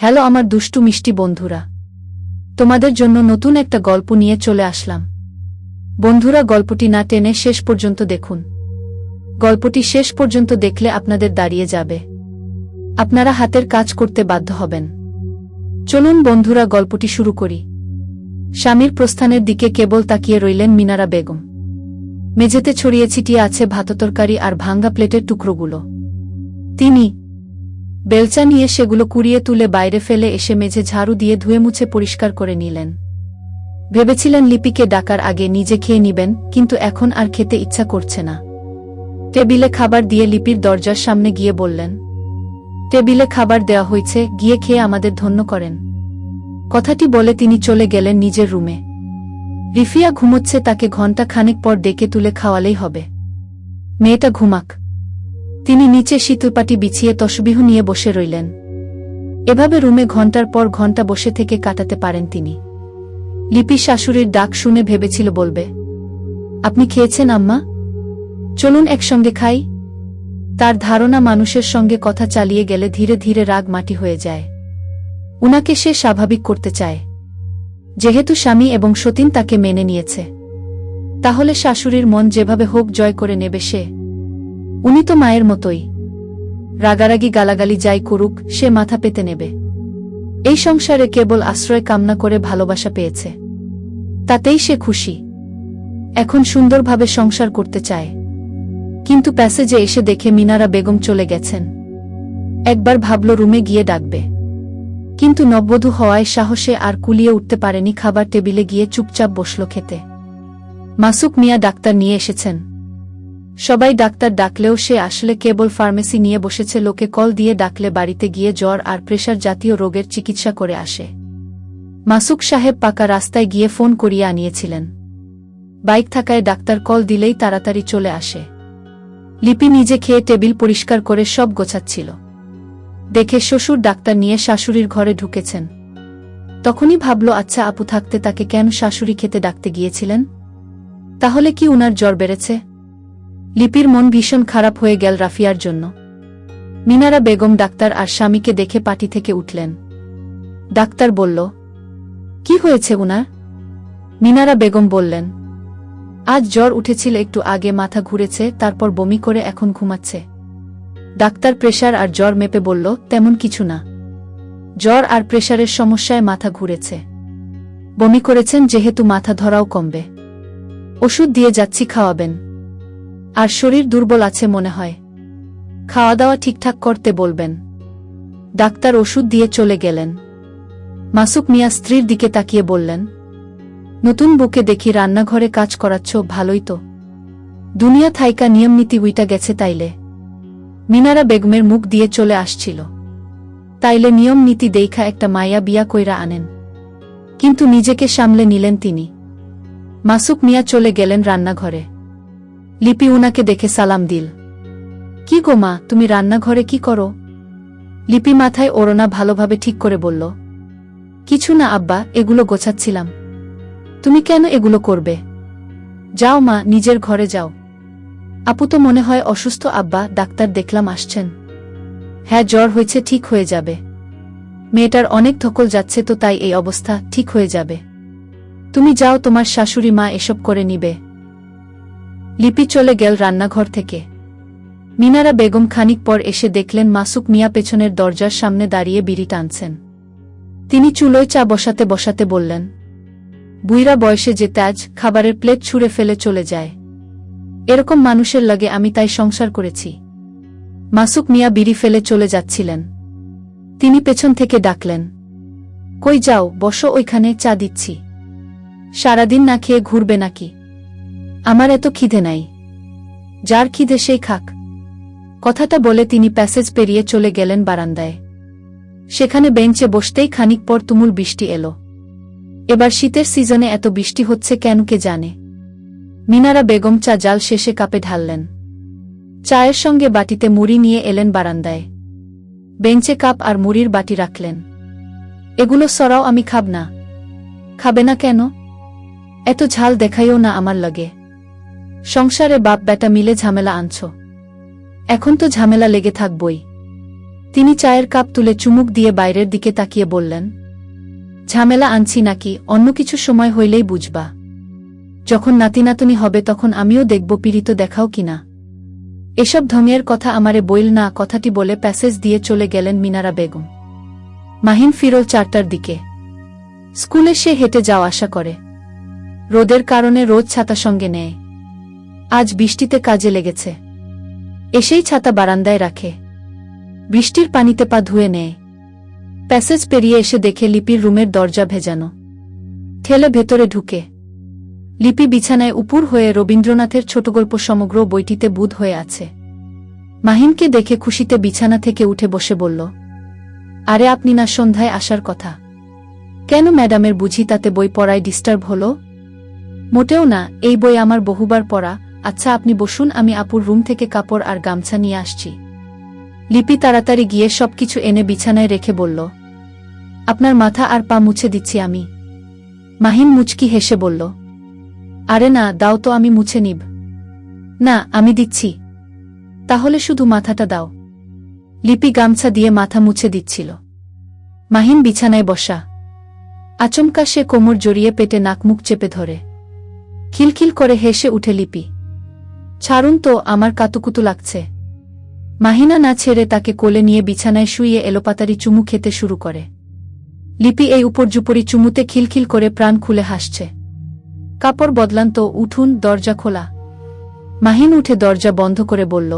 Hello আমার দুষ্টু মিষ্টি বন্ধুরা। তোমাদের জন্য নতুন একটা গল্প নিয়ে চলে আসলাম। বন্ধুরা, গল্পটি না টেনে শেষ পর্যন্ত দেখুন। গল্পটি শেষ পর্যন্ত দেখলে আপনাদের দাঁড়িয়ে যাবে। আপনারা হাতের কাজ করতে বাধ্য হবেন। চলুন বন্ধুরা, গল্পটি শুরু করি। স্বামীর প্রস্থানের দিকে কেবল তাকিয়ে রইলেন মিনারা বেগম। মেঝেতে ছড়িয়ে ছিটিয়ে আছে ভাততরকারি আর ভাঙ্গা প্লেটের টুকরোগুলো। তিনি বেলচা নিয়ে সেগুলো কুড়িয়ে তুলে বাইরে ফেলে এসে মেঝে ঝাড়ু দিয়ে ধুয়ে মুছে পরিষ্কার করে নিলেন। ভেবেছিলেন লিপিকে ডাকার আগে নিজে খেয়ে নিবেন, কিন্তু এখন আর খেতে ইচ্ছা করছে না। টেবিলে খাবার দিয়ে লিপির দরজার সামনে গিয়ে বললেন, টেবিলে খাবার দেওয়া হয়েছে, গিয়ে খেয়ে আমাদের ধন্য করেন। কথাটি বলে তিনি চলে গেলেন নিজের রুমে। রিফিয়া ঘুমোচ্ছে তাকে ঘণ্টা খানেক পর ডেকে তুলে খাওয়ালেই হবে। মেয়েটা ঘুমাক। তিনি নিচে শীতলপাটি বিছিয়ে তসবিহ নিয়ে বসে রইলেন। এভাবে রুমে ঘণ্টার পর ঘণ্টা বসে থেকে কাটাতে পারেন তিনি। লিপি শাশুড়ির ডাক শুনে ভেবেছিল বলবে, আপনি খেয়েছেন, আম্মা? চলুন একসঙ্গে খাই। তার ধারণা মানুষের সঙ্গে কথা চালিয়ে গেলে ধীরে ধীরে রাগ মাটি হয়ে যায়। উনাকে সে স্বাভাবিক করতে চায়। যেহেতু স্বামী এবং সতীন তাকে মেনে নিয়েছে, তাহলে শাশুড়ির মন যেভাবে হোক জয় করে নেবে সে উনি তো মায়ের মতোই। রাগারাগি গালাগালি যাই করুক, সে মাথা পেতে নেবে। এই সংসারে কেবল আশ্রয় কামনা করে ভালোবাসা পেয়েছে। তাতেই সে খুশি। এখন সুন্দরভাবে সংসার করতে চায়। কিন্তু প্যাসেজে এসে দেখে মিনারা বেগম চলে গেছেন। একবার ভাবল রুমে গিয়ে ডাকবে। কিন্তু নববধূ হওয়ায় সাহসে আর কুলিয়ে উঠতে পারেনি, খাবার টেবিলে গিয়ে চুপচাপ বসল খেতে। মাসুক মিয়া ডাক্তার নিয়ে এসেছেন। সবাই ডাক্তার ডাকলেও সে আসলে কেবল ফার্মেসি নিয়ে বসেছে, লোকে কল দিয়ে ডাকলে বাড়িতে গিয়ে জ্বর আর প্রেশার জাতীয় রোগের চিকিৎসা করে আসে। মাসুক সাহেব পাকা রাস্তায় গিয়ে ফোন করিয়ে আনিয়েছিলেন। বাইক থাকায় ডাক্তার কল দিলেই তাড়াতাড়ি চলে আসে। লিপি নিজে খেয়ে টেবিল পরিষ্কার করে সব গোছাচ্ছিল। দেখে শ্বশুর ডাক্তার নিয়ে শাশুড়ির ঘরে ঢুকেছেন। তখনই ভাবল আচ্ছা আপু থাকতে তাকে কেন শাশুড়ি খেতে ডাকতে গিয়েছিলেন? তাহলে কি উনার জ্বর বেড়েছে? লিপির মন ভীষণ খারাপ হয়ে গেল রাফিয়ার জন্য। মিনারা বেগম ডাক্তার আর স্বামীকে দেখে পাটি থেকে উঠলেন। ডাক্তার বলল, কি হয়েছে উনার? মিনারা বেগম বললেন, আজ জ্বর উঠেছিল একটু আগে, মাথা ঘুরেছে, তারপর বমি করে এখন ঘুমাচ্ছে। ডাক্তার প্রেশার আর জ্বর মেপে বলল, তেমন কিছু না। জ্বর আর প্রেশারের সমস্যায় মাথা ঘুরেছে। বমি করেছেন, যেহেতু মাথা ধরাও কমবে। ওষুধ দিয়ে যাচ্ছি, খাওয়াবেন। আর শরীর দুর্বল আছে মনে হয়। খাওয়া দাওয়া ঠিকঠাক করতে বলবেন। ডাক্তার ওষুধ দিয়ে চলে গেলেন। মাসুক মিয়া স্ত্রীর দিকে তাকিয়ে বললেন, নতুন বুকে দেখি রান্নাঘরে কাজ করাচ্ছ, ভালোই তো। দুনিয়া থাইকা নিয়মনীতি উইটা গেছে তাইলে। মিনারা বেগমের মুখ দিয়ে চলে আসছিল। তাইলে নিয়ম নীতি দেইখা একটা মায়া বিয়া কইরা আনেন। কিন্তু নিজেকে সামলে নিলেন তিনি। মাসুক মিয়া চলে গেলেন রান্নাঘরে। লিপি উনাকে দেখে সালাম দিল। কি গো মা, তুমি রান্নাঘরে কি করো? লিপি মাথায় ওড়না ভালোভাবে ঠিক করে বলল, কিছু না আব্বা, এগুলো গোছাচ্ছিলাম। তুমি কেন এগুলো করবে? যাও মা, নিজের ঘরে যাও। আপু তো মনে হয় অসুস্থ আব্বা, ডাক্তার দেখলাম আসছেন। হ্যাঁ জ্বর হয়েছে, ঠিক হয়ে যাবে। মেয়েটার অনেক ধকল যাচ্ছে তো তাই এই অবস্থা, ঠিক হয়ে যাবে। তুমি যাও, তোমার শাশুড়ি মা এসব করে নিবে। লিপি চলে গেল রান্নাঘর থেকে। মিনারা বেগম খানিক পর এসে দেখলেন মাসুক মিয়া পেছনের দরজার সামনে দাঁড়িয়ে বিড়ি টানছেন। তিনি চুলোয় চা বসাতে বসাতে বললেন, বুইরা বয়সে যে তাজ খাবারের প্লেট ছুঁড়ে ফেলে চলে যায়। এরকম মানুষের লাগে আমি তাই সংসার করেছি। মাসুক মিয়া বিড়ি ফেলে চলে যাচ্ছিলেন। তিনি পেছন থেকে ডাকলেন, কই যাও, বসো ওইখানে, চা দিচ্ছি। সারাদিন না খেয়ে ঘুরবে নাকি? আমার এত খিদে নাই। যার খিদে সেই খাক। কথাটা বলে তিনি প্যাসেজ পেরিয়ে চলে গেলেন বারান্দায়। সেখানে বেঞ্চে বসতেই খানিক পর তুমুল বৃষ্টি এলো। এবার শীতের সিজনে এত বৃষ্টি হচ্ছে কেন কে জানে। মিনারা বেগম চা জাল শেষে কাপে ঢাললেন। চায়ের সঙ্গে বাটিতে মুড়ি নিয়ে এলেন বারান্দায়। বেঞ্চে কাপ আর মুড়ির বাটি রাখলেন। এগুলো সরাও আমি খাব না। খাবে না কেন? এত ঝাল দেখাইও না আমার লাগে। সংসারে বাপ বেটা মিলে ঝামেলা আনছ। এখন তো ঝামেলা লেগে থাকবই। তিনি চায়ের কাপ তুলে চুমুক দিয়ে বাইরের দিকে তাকিয়ে বললেন, ঝামেলা আনছি নাকি, অন্য কিছু সময় হইলেই বুঝবা। যখন নাতিনাতনি হবে তখন আমিও দেখব পীড়িত দেখাও কিনা। এসব ঢঙের কথা আমারে বইল না, কথাটি বলে প্যাসেজ দিয়ে চলে গেলেন মিনারা বেগম। মাহিন ফিরল চারটার দিকে। স্কুলে সে হেঁটে যাওয়া আশা করে। রোদের কারণে রোজ ছাতা সঙ্গে নেয়। আজ বৃষ্টিতে কাজে লেগেছে। এসেই ছাতা বারান্দায় রাখে। বৃষ্টির পানিতে পা ধুয়ে নেয়। প্যাসেজ পেরিয়ে এসে দেখে লিপির রুমের দরজা ভেজানো। ঠেলে ভেতরে ঢুকে। লিপি বিছানায় উপুর হয়ে রবীন্দ্রনাথের ছোটগল্প সমগ্র বইটিতে বুধ হয়ে আছে। মাহিনকে দেখে খুশিতে বিছানা থেকে উঠে বসে বলল, আরে আপনি না সন্ধ্যায় আসার কথা। কেন ম্যাডামের বুঝি তাতে বই পড়ায় ডিস্টার্ব হলো? মোটেও না, এই বই আমার বহুবার পড়া আচ্ছা আপনি বসুন, আমি আপুর রুম থেকে কাপড় আর গামছা নিয়ে আসছি। লিপি তাড়াতাড়ি গিয়ে সবকিছু এনে বিছানায় রেখে বলল, আপনার মাথা আর পা মুছে দিচ্ছি আমি। মাহিন মুচকি হেসে বলল, আরে না, দাও তো, আমি মুছে নিব। না, আমি দিচ্ছি। তাহলে শুধু মাথাটা দাও। লিপি গামছা দিয়ে মাথা মুছে দিচ্ছিল। মাহিন বিছানায় বসা। আচমকা সে কোমর জড়িয়ে পেটে নাকমুখ চেপে ধরে। খিলখিল করে হেসে উঠে লিপি। ছাড়ুন তো, আমার কাতুকুতু লাগছে। মাহিনা না ছেড়ে তাকে কোলে নিয়ে বিছানায় শুইয়ে এলোপাতারি চুমু খেতে শুরু করে। লিপি এই উপর্যুপরি চুমুতে খিলখিল করে প্রাণ খুলে হাসছে। কাপড় বদলান তো উঠুন, দরজা খোলা। মাহিন উঠে দরজা বন্ধ করে বলল,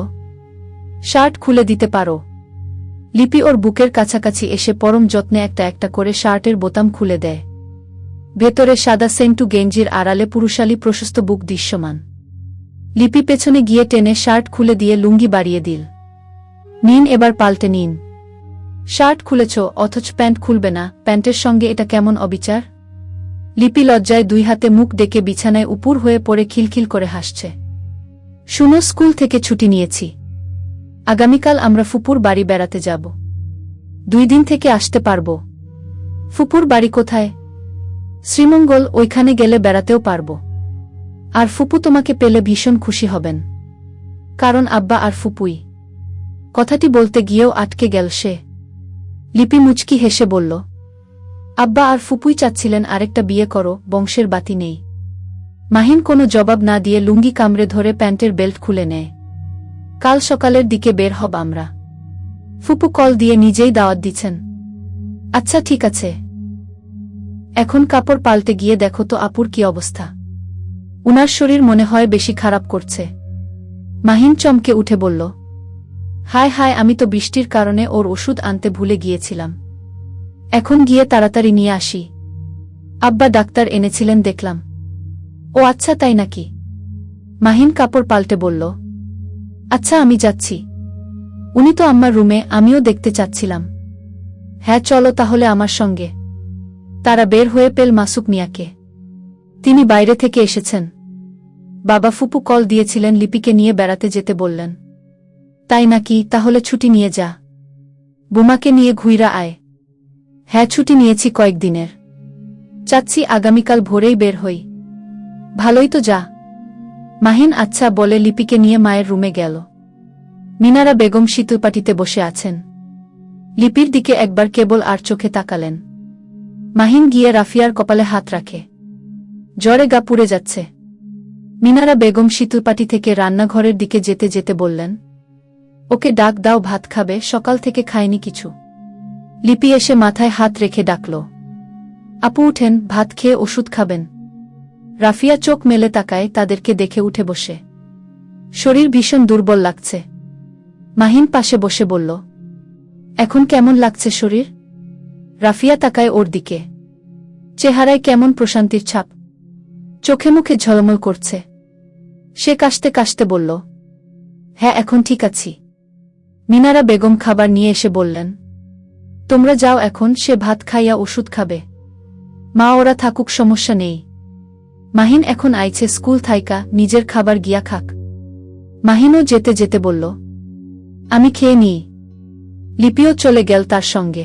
শার্ট খুলে দিতে পারো। লিপি ওর বুকের কাছাকাছি এসে পরম যত্নে একটা একটা করে শার্টের বোতাম খুলে দেয়। ভেতরে সাদা সেন্টু গেঞ্জির আড়ালে পুরুষালী প্রশস্ত বুক দৃশ্যমান। লিপি পেছনে গিয়ে টেনে শার্ট খুলে দিয়ে লুঙ্গি বাড়িয়ে দিল। নিন এবার পাল্টে নিন। শার্ট খুলেছ, অথচ প্যান্ট খুলবে না, প্যান্টের সঙ্গে এটা কেমন অবিচার? লিপি লজ্জায় দুই হাতে মুখ ডেকে বিছানায় উপুর হয়ে পড়ে খিলখিল করে হাসছে। শুনো, স্কুল থেকে ছুটি নিয়েছি। আগামীকাল আমরা ফুপুর বাড়ি বেড়াতে যাব। দুই দিন থেকে আসতে পারব। ফুপুর বাড়ি কোথায়? শ্রীমঙ্গল ওইখানে গেলে বেড়াতেও পারব। আর ফুপু তোমাকে পেলে ভীষণ খুশি হবেন। কারণ আব্বা আর ফুপুই। কথাটি বলতে গিয়েও আটকে গেল সে। লিপি মুচকি হেসে বলল, আব্বা আর ফুপুই চাচ্ছিলেন আরেকটা বিয়ে করো, বংশের বাতি নেই। মাহিন কোনো জবাব না দিয়ে লুঙ্গি কামড়ে ধরে প্যান্টের বেল্ট খুলে নেয়। কাল সকালের দিকে বের হব আমরা। ফুপু কল দিয়ে নিজেই দাওয়াত দিচ্ছেন। আচ্ছা ঠিক আছে। এখন কাপড় পাল্টে গিয়ে দেখো তো আপুর কি অবস্থা। উনার শরীর মনে হয় বেশি খারাপ করছে। মাহিন চমকে উঠে বলল, হায় হায়, আমি তো বৃষ্টির কারণে ওর ওষুধ আনতে ভুলে গিয়েছিলাম। এখন গিয়ে তাড়াতাড়ি নিয়ে আসি। আব্বা ডাক্তার এনেছিলেন, দেখলাম। ও আচ্ছা তাই নাকি? মাহিন কাপড় পাল্টে বলল আচ্ছা আমি যাচ্ছি। উনি তো আমার রুমে, আমিও দেখতে চাচ্ছিলাম। হ্যাঁ চলো তাহলে আমার সঙ্গে। তারা বের হয়ে পেল মাসুক মিয়াকে। তিনি বাইরে থেকে এসেছেন। বাবা ফুপু কল দিয়েছিলেন লিপিকে নিয়ে বেড়াতে যেতে বললেন। তাই নাকি? তাহলে ছুটি নিয়ে যা। বোমাকে নিয়ে ঘুইরা আয়। হ্যাঁ ছুটি নিয়েছি কয়েকদিনের চাচ্ছি আগামীকাল ভোরেই বের হই। ভালোই তো যা। মাহিন আচ্ছা বলে লিপিকে নিয়ে মায়ের রুমে গেল। মিনারা বেগম শীতলপাটিতে বসে আছেন। লিপির দিকে একবার কেবল আর চোখে তাকালেন। মাহিন গিয়ে রাফিয়ার কপালে হাত রাখে। জ্বরে গা পুড়ে যাচ্ছে। মিনারা বেগম শীতলপাটি থেকে রান্নাঘরের দিকে যেতে যেতে বললেন, ওকে ডাক দাও, ভাত খাবে, সকাল থেকে খায়নি কিছু। লিপি এসে মাথায় হাত রেখে ডাকল, আপু উঠেন, ভাত খেয়ে ওষুধ খাবেন। রাফিয়া চোখ মেলে তাকায়, তাদেরকে দেখে উঠে বসে। শরীর ভীষণ দুর্বল লাগছে। মাহিন পাশে বসে বলল, এখন কেমন লাগছে শরীর? রাফিয়া তাকায় ওর দিকে। চেহারায় কেমন প্রশান্তির ছাপ। চোখে মুখে ঝলমল করছে। সে কাশতে কাশতে বলল হ্যাঁ এখন ঠিক আছি। মিনারা বেগম খাবার নিয়ে এসে বললেন, তোমরা যাও এখন, সে ভাত খাইয়া ওষুধ খাবে। মা, ওরা থাকুক, সমস্যা নেই। মাহিন এখন আইছে স্কুল থাইকা, নিজের খাবার গিয়া খাক। মাহিনও যেতে যেতে বলল, আমি খেয়ে নিই। লিপিও চলে গেল তার সঙ্গে।